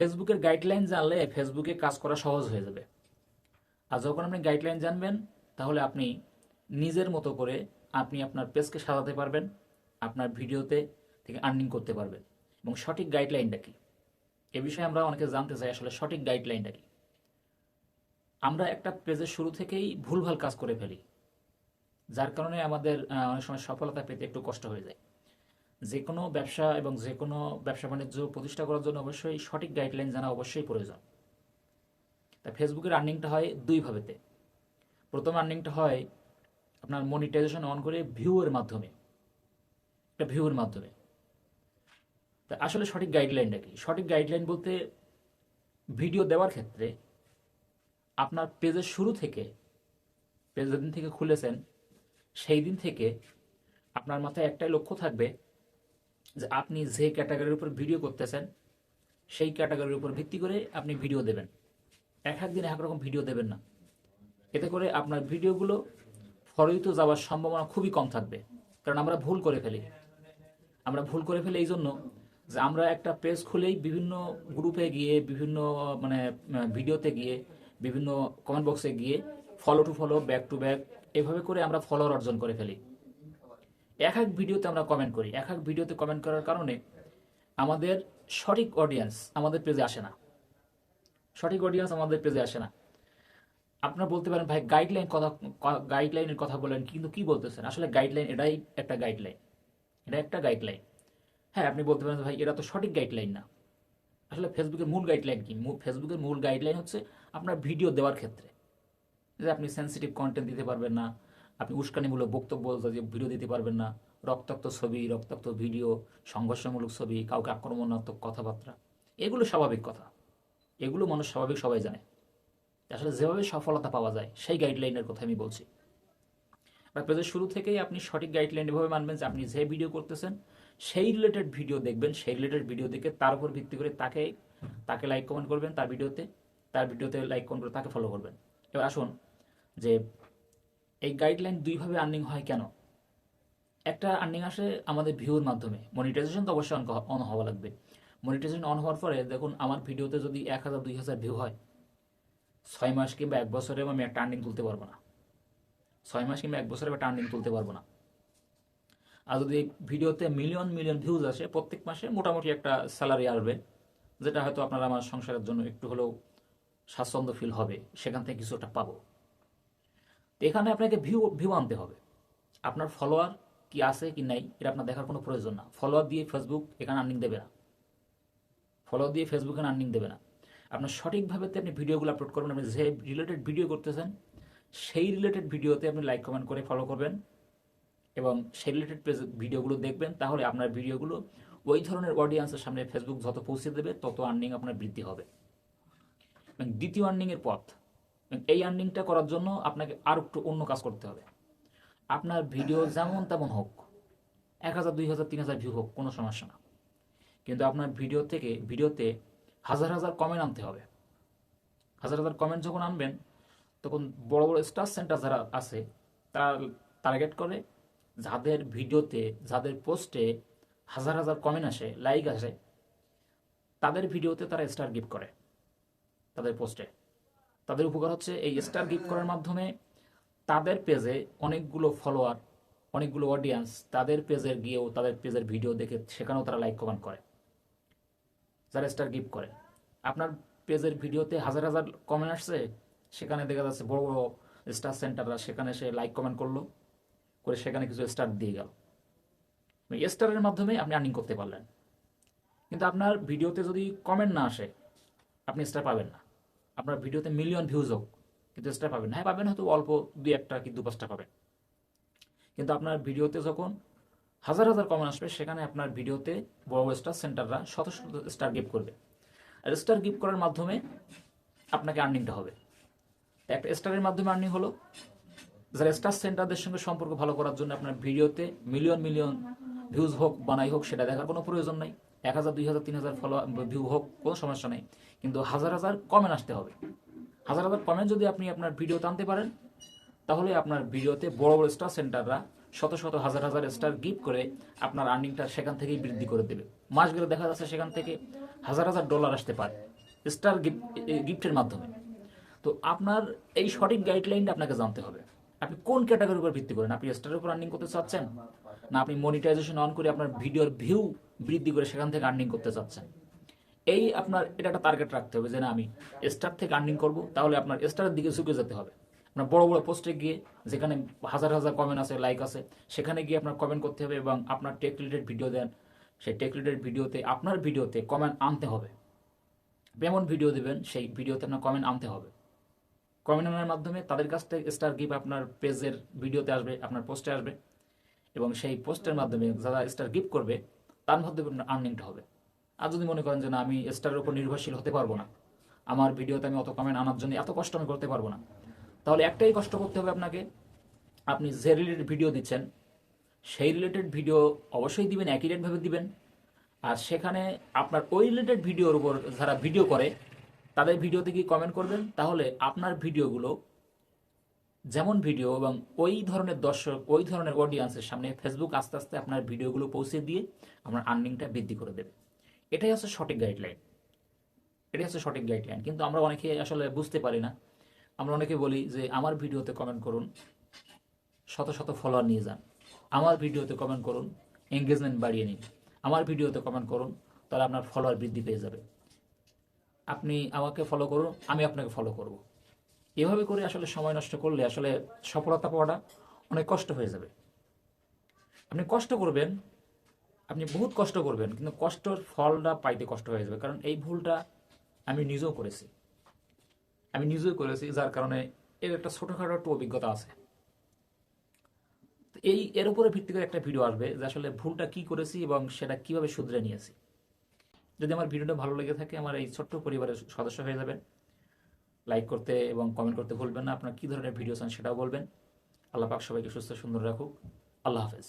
ফেসবুকের গাইডলাইন জানলে ফেসবুকে কাজ করা সহজ হয়ে যাবে। আর যখন আপনি গাইডলাইন জানবেন, তাহলে আপনি নিজের মতো করে আপনি আপনার পেজকে সাজাতে পারবেন, আপনার ভিডিওতে থেকে আর্নিং করতে পারবেন। এবং সঠিক গাইডলাইনটা কি? এ বিষয়ে আমরা অনেকে জানতে চাই আসলে সঠিক গাইডলাইনটা কি? আমরা একটা পেজের শুরু থেকেই ভুলভাল কাজ করে ফেলি, যার কারণে আমাদের অনেক সময় সফলতা পেতে একটু কষ্ট হয়ে যায়। যে কোনো ব্যবসা এবং যে কোনো ব্যবসা বাণিজ্য প্রতিষ্ঠা করার জন্য অবশ্যই সঠিক গাইডলাইন জানা অবশ্যই প্রয়োজন। তা ফেসবুকের আর্নিংটা হয় দুইভাবেতে প্রথম আর্নিংটা হয় আপনার মনিটাইজেশন অন করে ভিউয়ের মাধ্যমে। একটা ভিউয়ের মাধ্যমে। তা আসলে সঠিক গাইডলাইনটা কি? সঠিক গাইডলাইন বলতে ভিডিও দেওয়ার ক্ষেত্রে আপনার পেজের শুরু থেকে পেজ যেদিন থেকে খুলেছেন সেই দিন থেকে আপনার মাথায় একটাই লক্ষ্য থাকবে যে আপনি যে ক্যাটাগরির উপর ভিডিও করতেছেন, সেই ক্যাটাগরির উপর ভিত্তি করে আপনি ভিডিও দেবেন। এক এক দিন এক রকম ভিডিও দেবেন না। এতে করে আপনার ভিডিওগুলো ফরিত যাওয়ার সম্ভাবনা খুবই কম থাকবে। কারণ আমরা ভুল করে ফেলি। আমরা ভুল করে ফেলি এই জন্য যে আমরা একটা পেজ খুলেই বিভিন্ন গ্রুপে গিয়ে, বিভিন্ন মানে ভিডিওতে গিয়ে, বিভিন্ন কমেন্ট বক্সে গিয়ে follow to follow back to back এভাবে করে আমরা ফলোয়ার অর্জন করে ফেলি। এক এক ভিডিওতে আমরা কমেন্ট করি। এক এক ভিডিওতে কমেন্ট করার কারণে আমাদের সঠিক অডিয়েন্স আমাদের পেজে আসে না। সঠিক অডিয়েন্স আমাদের পেজে আসে না। আপনারা বলতে পারেন, ভাই গাইডলাইন কথা গাইডলাইনের কথা বলেন, কিন্তু কি বলতেছেন? আসলে গাইডলাইন এটাই একটা গাইডলাইন এটা একটা গাইডলাইন হ্যাঁ আপনি বলতে পারেন, ভাই, এটা তো সঠিক গাইডলাইন না। আসলে ফেসবুকের মূল গাইডলাইন কি? ফেসবুকের মূল গাইডলাইন হচ্ছে আপনার ভিডিও দেওয়ার ক্ষেত্রে। যে আপনি সেন্সিটিভ কন্টেন্ট দিতে পারবেন না আপনি উস্কানিমূলক বক্তব্য জাতীয় ভিডিও দিতে পারবেন না, রক্তাক্ত ছবি, রক্তাক্ত ভিডিও, সংঘর্ষমূলক ছবি, কাউকে আক্রমণাত্মক কথাবার্তা, এগুলো স্বাভাবিক কথা। এগুলো মানুষ স্বাভাবিক সবাই জানে। আসলে যেভাবে সফলতা পাওয়া যায়, সেই গাইডলাইনের কথা আমি বলছি। আপনার শুরু থেকেই আপনি সঠিক গাইডলাইন এভাবে মানবেন যে আপনি যে ভিডিও করতেছেন, সেই রিলেটেড ভিডিও দেখবেন, সেই রিলেটেড ভিডিও দেখে তার উপর ভিত্তি করে তাকে তাকে লাইক কমেন্ট করবেন, তার ভিডিওতে তার ভিডিওতে লাইক কমেন্ট করে তাকে ফলো করবেন। এবার আসুন যে এই গাইডলাইন দুইভাবে আর্নিং হয় কেন? একটা আর্নিং আসে আমাদের ভিউর মাধ্যমে। মনিটাইজেশন তো অবশ্যই অন হওয়া লাগবে। মনিটাইজেশন অন হওয়ার পরে দেখুন, আমার ভিডিওতে যদি এক হাজার, দুই হাজার ভিউ হয়, ছয় মাস কিংবা এক বছরে আমি একটা আর্নিং তুলতে পারব না। ছয় মাস কিংবা এক বছরে একটা আর্নিং তুলতে পারব না। আর যদি ভিডিওতে মিলিয়ন মিলিয়ন ভিউজ আসে, প্রত্যেক মাসে মোটামুটি একটা স্যালারি আসবে, যেটা হয়তো আপনারা আমার সংসারের জন্য একটু হলেও স্বাচ্ছন্দ্য ফিল হবে, সেখান থেকে কিছুটা পাবো। তো এখানে আপনাকে ভিউ ভিউ আনতে হবে। আপনার ফলোয়ার কি আছে কি নাই, এটা আপনার দেখার কোনো প্রয়োজন না। ফলোয়ার দিয়ে ফেসবুক এখানে আর্নিং দেবে না। ফলোয়ার দিয়ে ফেসবুকে আর্নিং দেবে না। আপনার সঠিকভাবে আপনি ভিডিওগুলো আপলোড করবেন, আপনি যে রিলেটেড ভিডিও করতেছেন, সেই রিলেটেড ভিডিওতে আপনি লাইক কমেন্ট করে ফলো করবেন এবং সেই রিলেটেড ভিডিওগুলো দেখবেন, তাহলে আপনার ভিডিওগুলো ওই ধরনের অডিয়েন্সের সামনে ফেসবুক যত পৌঁছে দেবে, তত আর্নিং আপনার বৃদ্ধি হবে। এবং দ্বিতীয় আর্নিংয়ের পথ এই আর্নিংটা করার জন্য আপনাকে আর একটু অন্য কাজ করতে হবে। আপনার ভিডিও যেমন তেমন হোক, এক হাজার, দুই হাজার, তিন হাজার ভিউ হোক, কোনো সমস্যা না। কিন্তু আপনার ভিডিও থেকে ভিডিওতে হাজার হাজার কমেন্ট আনতে হবে। হাজার হাজার কমেন্ট যখন আনবেন, তখন বড় বড় স্টার সেন্টার যারা আছে, তারা টার্গেট করে যাদের ভিডিওতে যাদের পোস্টে হাজার হাজার কমেন্ট আসে লাইক আসে, তাদের ভিডিওতে তারা স্টার গিফট করে, তাদের পোস্টে তাদের উপকার হচ্ছে এই স্টার গিফট করার মাধ্যমে তাদের পেজে অনেকগুলো ফলোয়ার অনেকগুলো অডিয়েন্স তাদের পেজের গিয়েও তাদের পেজের ভিডিও দেখে সেখানেও তারা লাইক কমেন্ট করে, যারা স্টার গিফট করে। আপনার পেজের ভিডিওতে হাজার হাজার কমেন্ট আসছে, সেখানে দেখা যাচ্ছে বড় বড় স্টার সেন্টাররা সেখানে সে লাইক কমেন্ট করল, করে সেখানে কিছু স্টার দিয়ে গেল। স্টারের মাধ্যমে আপনি আর্নিং করতে পারলেন। কিন্তু আপনার ভিডিওতে যদি কমেন্ট না আসে, আপনি স্টার পাবেন না। আপনার ভিডিওতে মিলিয়ন ভিউজ হোক, কিন্তু স্টার পাবেন হ্যাঁ পাবেন হয়তো অল্প দুই একটা কি দু পাঁচটা পাবেন। কিন্তু আপনার ভিডিওতে যখন হাজার হাজার কমেন্ট আসবে, সেখানে আপনার ভিডিওতে বড় বড় স্টার সেন্টাররা শত শত স্টার গিফট করবে। আর স্টার গিফট করার মাধ্যমে আপনাকে আর্নিংটা হবে। একটা স্টারের মাধ্যমে আর্নিং হলো। যারা স্টার সেন্টারদের সঙ্গে সম্পর্ক ভালো করার জন্য আপনার ভিডিওতে মিলিয়ন মিলিয়ন ভিউজ হোক বানাই হোক, সেটা দেখার কোনো প্রয়োজন নাই। এক হাজার, দুই হাজার, তিন হাজার ফলো ভিউ হোক, কোনো সমস্যা নেই। কিন্তু হাজার হাজার কমেন্ট আসতে হবে। হাজার হাজার কমেন্ট যদি আপনি আপনার ভিডিওতে আনতে পারেন, তাহলে আপনার ভিডিওতে বড় বড় স্টার সেন্টাররা শত শত হাজার হাজার স্টার গিফট করে আপনার আর্নিংটা সেখান থেকেই বৃদ্ধি করে দেবে। মাস গেলে দেখা যাচ্ছে সেখান থেকে হাজার হাজার ডলার আসতে পারে স্টার গিফটের মাধ্যমে। তো আপনার এই সঠিক গাইডলাইনটা আপনাকে জানতে হবে। আপনি কোন ক্যাটাগরির উপর ভিত্তি করেন? আপনি স্টারের উপর আর্নিং করতে চাচ্ছেন? না, আপনি মনিটাইজেশন অন করে আপনার ভিডিওর ভিউ বৃদ্ধি করে সেখান থেকে আর্নিং করতে চাচ্ছেন। এই আপনার, এটা একটা টার্গেট রাখতে হবে যে না, আমি স্টার থেকে আর্নিং করব, তাহলে আপনার স্টারের দিকে ঝুঁকে যেতে হবে। আপনার বড় বড় পোস্টে গিয়ে, যেখানে হাজার হাজার কমেন্ট আছে লাইক আছে সেখানে গিয়ে আপনার কমেন্ট করতে হবে এবং আপনার টেক রিলেটেড ভিডিও দেন। সেই টেক রিলেটেড ভিডিওতে আপনার ভিডিওতে কমেন্ট আনতে হবে। এমন ভিডিও দেবেন, সেই ভিডিওতে আপনার কমেন্ট আনতে হবে। কমেন্ট আনার মাধ্যমে তাদের কাছ থেকে স্টার গিভ আপনার পেজের ভিডিওতে আসবে, আপনার পোস্টে আসবে। এবং সেই পোস্টের মাধ্যমে যারা স্টার গিফট করবে, তার মাধ্যমে আপনার আর্নিংটা হবে। আর যদি মনে করেন যে না, আমি স্টারের উপর নির্ভরশীল হতে পারব না, আমার ভিডিওতে আমি অত কমেন্ট আনার জন্য এত কষ্ট আমি করতে পারব না, তাহলে একটাই কষ্ট করতে হবে আপনাকে। আপনি যে রিলেটেড ভিডিও দিচ্ছেন, সেই রিলেটেড ভিডিও অবশ্যই দিবেন, একই রেটভাবে দিবেন। আর সেখানে আপনার ওই রিলেটেড ভিডিওর উপর যারা ভিডিও করে, তাদের ভিডিওতে কি কমেন্ট করবেন, তাহলে আপনার ভিডিওগুলো যেমন ভিডিও এবং ওই ধরনের দর্শক, ওই ধরনের অডিয়েন্সের সামনে ফেসবুক আস্তে আস্তে আপনার ভিডিওগুলো পৌঁছে দিয়ে আপনার আর্নিংটা বৃদ্ধি করে দেবে। এটাই হচ্ছে সঠিক গাইডলাইন এটাই হচ্ছে সঠিক গাইডলাইন কিন্তু আমরা অনেকে আসলে বুঝতে পারি না। আমরা অনেকে বলি যে, আমার ভিডিওতে কমেন্ট করুন, শত শত ফলোয়ার নিয়ে যান। আমার ভিডিওতে কমেন্ট করুন এঙ্গেজমেন্ট বাড়িয়ে নিন। আমার ভিডিওতে কমেন্ট করুন, তাহলে আপনার ফলোয়ার বৃদ্ধি পেয়ে যাবে। আপনি আমাকে ফলো করুন, আমি আপনাকে ফলো করব। এভাবে করে আসলে সময় নষ্ট করলে আসলে সফলতা পাওয়াটা অনেক কষ্ট হয়ে যাবে। আপনি কষ্ট করবেন, আপনি বহুত কষ্ট করবেন, কিন্তু কষ্টর ফলটা পাইতে কষ্ট হয়ে যাবে। কারণ এই ভুলটা আমি নিজেও করেছি। আমি নিজেও করেছি, যার কারণে এর একটা ছোটোখাটো একটু অভিজ্ঞতা আছে। এই, এর উপরে ভিত্তি করে একটা ভিডিও আসবে যে আসলে ভুলটা কি করেছি এবং সেটা কীভাবে শুধরে নিয়েছি। যদি আমার ভিডিওটা ভালো লেগে থাকে, আমার এই ছোট্ট পরিবারের সদস্য হয়ে যাবেন। লাইক করতে এবং কমেন্ট করতে ভুলবেন না। আপনার কী ধরনের ভিডিও চান সেটাও বলবেন। আল্লাহ পাক সবাইকে সুস্থ সুন্দর রাখুক। আল্লাহ হাফেজ।